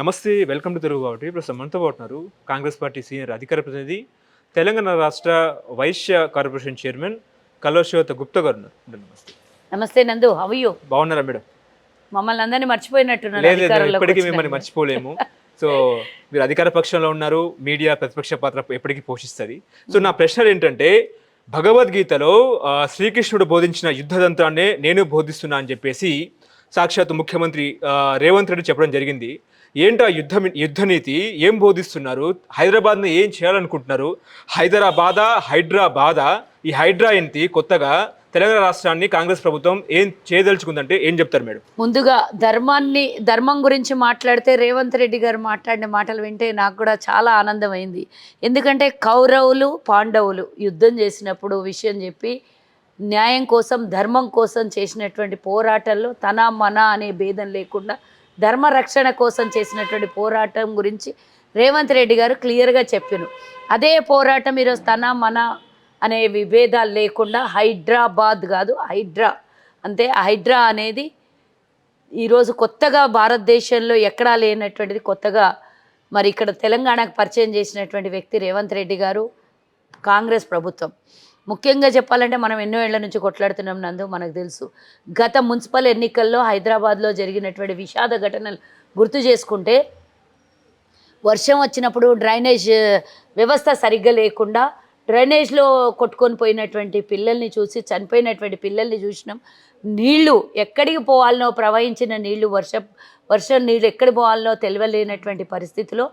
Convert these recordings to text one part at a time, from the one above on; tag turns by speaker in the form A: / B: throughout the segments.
A: నమస్తే welcome to Telugu కాబట్టి. ప్రస్తుతం మనతో పాటు ఉన్నారు కాంగ్రెస్ పార్టీ సీనియర్ అధికార ప్రతినిధి తెలంగాణ రాష్ట్ర వైశ్య కార్పొరేషన్ చైర్మన్ కళాశివత గుప్తా గారు నమస్తే.
B: నమస్తే నందు అయ్యో
A: బాగున్నారా మేడం?
B: మమ్మల్ని అందరినీ మర్చిపోయినట్టున్నారు
A: ఇప్పటికీ. మిమ్మల్ని మర్చిపోలేము. సో మీరు అధికార పక్షంలో ఉన్నారు మీడియా ప్రతిపక్ష పాత్ర ఎప్పటికీ పోషిస్తుంది. సో నా ప్రశ్నలు ఏంటంటే భగవద్గీతలో శ్రీకృష్ణుడు బోధించిన యుద్ధతంత్రాన్నే నేను బోధిస్తున్నా అని చెప్పేసి సాక్షాత్ ముఖ్యమంత్రి రేవంత్ రెడ్డి చెప్పడం జరిగింది. ఏంటో ఆ యుద్ధ యుద్ధనీతి ఏం బోధిస్తున్నారు? హైదరాబాద్ని ఏం చేయాలనుకుంటున్నారు? హైదరాబాద హైడ్రాబాద? ఈ హైడ్రా ఏంటి? కొత్తగా తెలంగాణ రాష్ట్రాన్ని కాంగ్రెస్ ప్రభుత్వం ఏం చేయదలుచుకుందంటే ఏం చెప్తారు మేడం?
B: ముందుగా ధర్మాన్ని ధర్మం గురించి మాట్లాడితే రేవంత్ రెడ్డి గారు మాట్లాడిన మాటలు వింటే నాకు కూడా చాలా ఆనందమైంది. ఎందుకంటే కౌరవులు పాండవులు యుద్ధం చేసినప్పుడు విషయం చెప్పి న్యాయం కోసం ధర్మం కోసం చేసినటువంటి పోరాటంలో తన మన అనే భేదం లేకుండా ధర్మ రక్షణ కోసం చేసినటువంటి పోరాటం గురించి రేవంత్ రెడ్డి గారు క్లియర్గా చెప్పాను అదే పోరాటం ఈరోజు తన మన అనే విభేదాలు లేకుండా హైడ్రాబాద్ కాదు హైడ్రా అంతే హైడ్రా అనేది ఈరోజు కొత్తగా భారతదేశంలో ఎక్కడా లేనటువంటిది కొత్తగా మరి ఇక్కడ తెలంగాణకు పరిచయం చేసినటువంటి వ్యక్తి రేవంత్ రెడ్డి గారు కాంగ్రెస్ ప్రభుత్వం. ముఖ్యంగా చెప్పాలంటే మనం ఎన్నో ఏళ్ళ నుంచి కొట్లాడుతున్నాం నందు మనకు తెలుసు. గత మున్సిపల్ ఎన్నికల్లో హైదరాబాద్లో జరిగినటువంటి విషాద ఘటనలు గుర్తు చేసుకుంటే వర్షం వచ్చినప్పుడు డ్రైనేజ్ వ్యవస్థ సరిగ్గా లేకుండా డ్రైనేజ్లో కొట్టుకొని పోయినటువంటి పిల్లల్ని చూసి చనిపోయినటువంటి పిల్లల్ని చూసినాం. నీళ్ళు ఎక్కడికి పోవాలనో ప్రవహించిన నీళ్ళు వర్ష వర్షం నీళ్ళు ఎక్కడికి పోవాలనో తెలియలేనటువంటి పరిస్థితిలో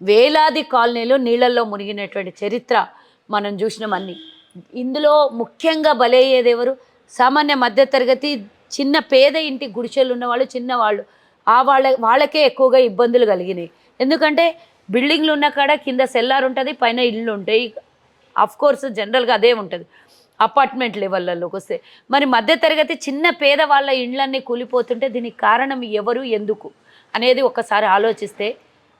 B: వేలాది కాలనీలు నీళ్ళలో మునిగినటువంటి చరిత్ర మనం చూసినాం అన్నీ. ఇందులో ముఖ్యంగా బలయ్యేది ఎవరు సామాన్య మధ్యతరగతి చిన్న పేద ఇంటి గుడిసెలు ఉన్నవాళ్ళు చిన్నవాళ్ళు. ఆ వాళ్ళ వాళ్ళకే ఎక్కువగా ఇబ్బందులు కలిగినాయి. ఎందుకంటే బిల్డింగ్లు ఉన్న కాడ కింద సెల్లార్ ఉంటుంది పైన ఇళ్ళు ఉంటాయి. అఫ్ కోర్స్ జనరల్గా అదే ఉంటుంది. అపార్ట్మెంట్ లెవెల్లోకి వస్తే. మరి మధ్యతరగతి చిన్న పేద వాళ్ళ ఇండ్లన్నీ కూలిపోతుంటే దీనికి కారణం ఎవరు ఎందుకు? అనేది ఒకసారి ఆలోచిస్తే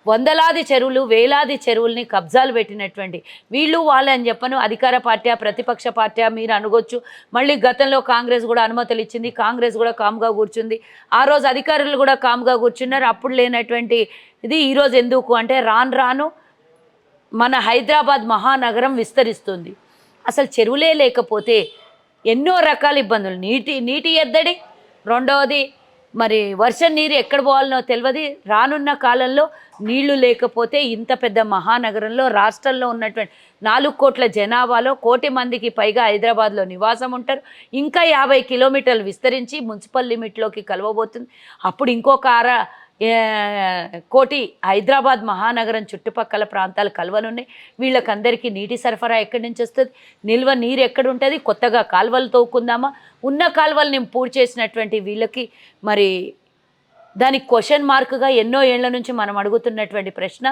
B: వందలాది చెరువులు వేలాది చెరువుల్ని కబ్జాలు పెట్టినటువంటి వీళ్ళు వాళ్ళు అని చెప్పను. అధికార పార్టీ ప్రతిపక్ష పార్టీ మీరు అనుకోవచ్చు. మళ్ళీ గతంలో కాంగ్రెస్ కూడా అనుమతులు ఇచ్చింది. కాంగ్రెస్ కూడా కామ్గా కూర్చుంది. ఆ రోజు అధికారులు కూడా కామ్గా కూర్చున్నారు. అప్పుడు లేనటువంటి ఇది ఈరోజు ఎందుకు అంటే రాను రాను మన హైదరాబాద్ మహానగరం విస్తరిస్తుంది. అసలు చెరువులే లేకపోతే ఎన్నో రకాల ఇబ్బందులు. నీటి నీటి ఎద్దడి. రెండవది మరి వర్షం నీరు ఎక్కడ పోవాలనో తెలియదు రానున్న కాలంలో నీళ్ళు లేకపోతే ఇంత పెద్ద మహానగరంలో రాష్ట్రంలో ఉన్నటువంటి నాలుగు కోట్ల జనాభాలో కోటి మందికి పైగా హైదరాబాద్లో నివాసం ఉంటారు. ఇంకా యాభై కిలోమీటర్లు విస్తరించి మున్సిపల్ లిమిట్లోకి కలవబోతుంది. అప్పుడు ఇంకొక అర కోటి హైదరాబాద్ మహానగరం చుట్టుపక్కల ప్రాంతాలు కలవనున్నాయి వీళ్ళకందరికీ నీటి సరఫరా ఎక్కడి నుంచి వస్తుంది? నిల్వ నీరు ఎక్కడ ఉంటుంది? కొత్తగా కాలువలు తోకుందామా ఉన్న కాలువల్ని పూర్తి చేసినటువంటి వీళ్ళకి మరి దానికి క్వశ్చన్ మార్క్గా ఎన్నో ఏళ్ళ నుంచి మనం అడుగుతున్నటువంటి ప్రశ్న.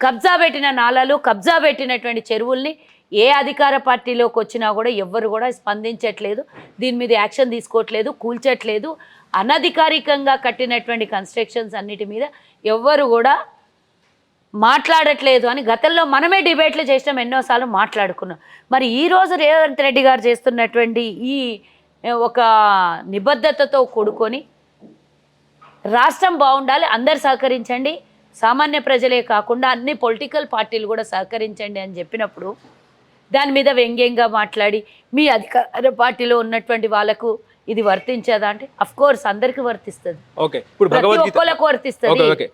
B: కబ్జా పెట్టిన నాళాలు కబ్జా పెట్టినటువంటి చెరువుల్ని ఏ అధికార పార్టీలోకి వచ్చినా కూడా ఎవ్వరు కూడా స్పందించట్లేదు దీని మీద యాక్షన్ తీసుకోవట్లేదు కూల్చట్లేదు. అనధికారికంగా కట్టినటువంటి కన్స్ట్రక్షన్స్ అన్నిటి మీద ఎవ్వరు కూడా మాట్లాడట్లేదు అని గతంలో మనమే డిబేట్లు చేసినాం ఎన్నోసార్లు మాట్లాడుకున్నాం. మరి ఈరోజు రేవంత్ రెడ్డి గారు చేస్తున్నటువంటి ఈ ఒక నిబద్ధతతో కూడుకొని రాష్ట్రం బాగుండాలి అందరు సహకరించండి సామాన్య ప్రజలే కాకుండా అన్ని పొలిటికల్ పార్టీలు కూడా సహకరించండి అని చెప్పినప్పుడు దాని మీద వ్యంగ్యంగా మాట్లాడి మీ అధికార పార్టీలో ఉన్నటువంటి వాళ్ళకు ఇది వర్తించదా అంటే అఫ్ కోర్స్ అందరికీ వర్తిస్తుంది.
A: ఓకే ఇప్పుడు భగవద్గీత
B: వర్తిస్తుంది.
A: Okay okay